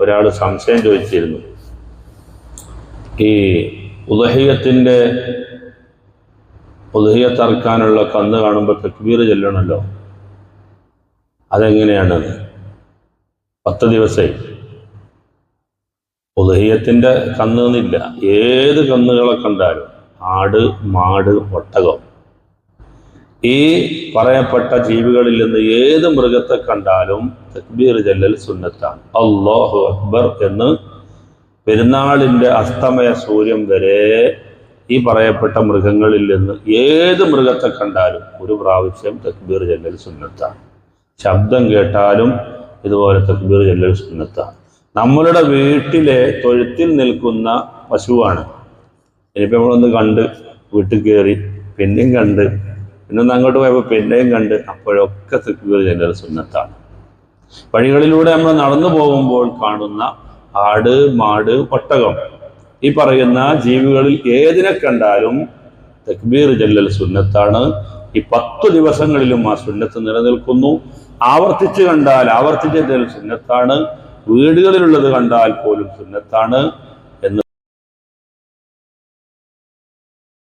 ഒരാൾ സംശയം ചോദിച്ചിരുന്നു. ഈ ഉദഹീയത്തിന്റെ ഉദഹീയത്തറക്കാനുള്ള കന്ന് കാണുമ്പോൾ തക്ബീർ ചെല്ലണമല്ലോ അതെങ്ങനെയാണ്? പത്ത് ദിവസേ. ഉദഹീയത്തിന്റെ കന്ന് എന്നില്ല. ഏത് കന്നുകളെ കണ്ടാലും ആട് മാട് ഒട്ടകം. ഈ പറയപ്പെട്ട ജീവികളിൽ നിന്ന് ഏത് മൃഗത്തെ കണ്ടാലും തക്ബീർ ജല്ലൽ സുന്നത്താണ്. അള്ളാഹു അക്ബർ എന്ന് പെരുന്നാളിന്റെ അസ്തമയ സൂര്യൻ വരെ ഈ പറയപ്പെട്ട മൃഗങ്ങളിൽ നിന്ന് ഏത് മൃഗത്തെ കണ്ടാലും ഒരു പ്രാവശ്യം തക്ബീർ ജല്ലൽ സുന്നത്താണ്. ശബ്ദം കേട്ടാലും ഇതുപോലെ തക്ബീർ ജല്ലൽ സുന്നത്താണ്. നമ്മളുടെ വീട്ടിലെ തൊഴുത്തിൽ നിൽക്കുന്ന പശുവാണ്. ഇനിയിപ്പോൾ നമ്മളൊന്ന് കണ്ട് വീട്ടിൽ കയറി പിന്നെയും കണ്ട് പിന്നെ അങ്ങോട്ട് പോയപ്പോൾ പിന്നെയും കണ്ട് അപ്പോഴൊക്കെ തക്ബീർ ജല്ലൽ സുന്നത്താണ്. വഴികളിലൂടെ നമ്മൾ നടന്നു പോകുമ്പോൾ കാണുന്ന ആട് മാട് ഒട്ടകം. ഈ പറയുന്ന ജീവികളിൽ ഏതിനെ കണ്ടാലും തക്ബീർ ജല്ലൽ സുന്നത്താണ്. ഈ പത്തു ദിവസങ്ങളിലും ആ സുന്നത്ത് നിലനിൽക്കുന്നു. ആവർത്തിച്ച് കണ്ടാൽ ആവർത്തിച്ച് ജല്ലൽ സുന്നത്താണ്. വീടുകളിലുള്ളത് കണ്ടാൽ പോലും സുന്നത്താണ്.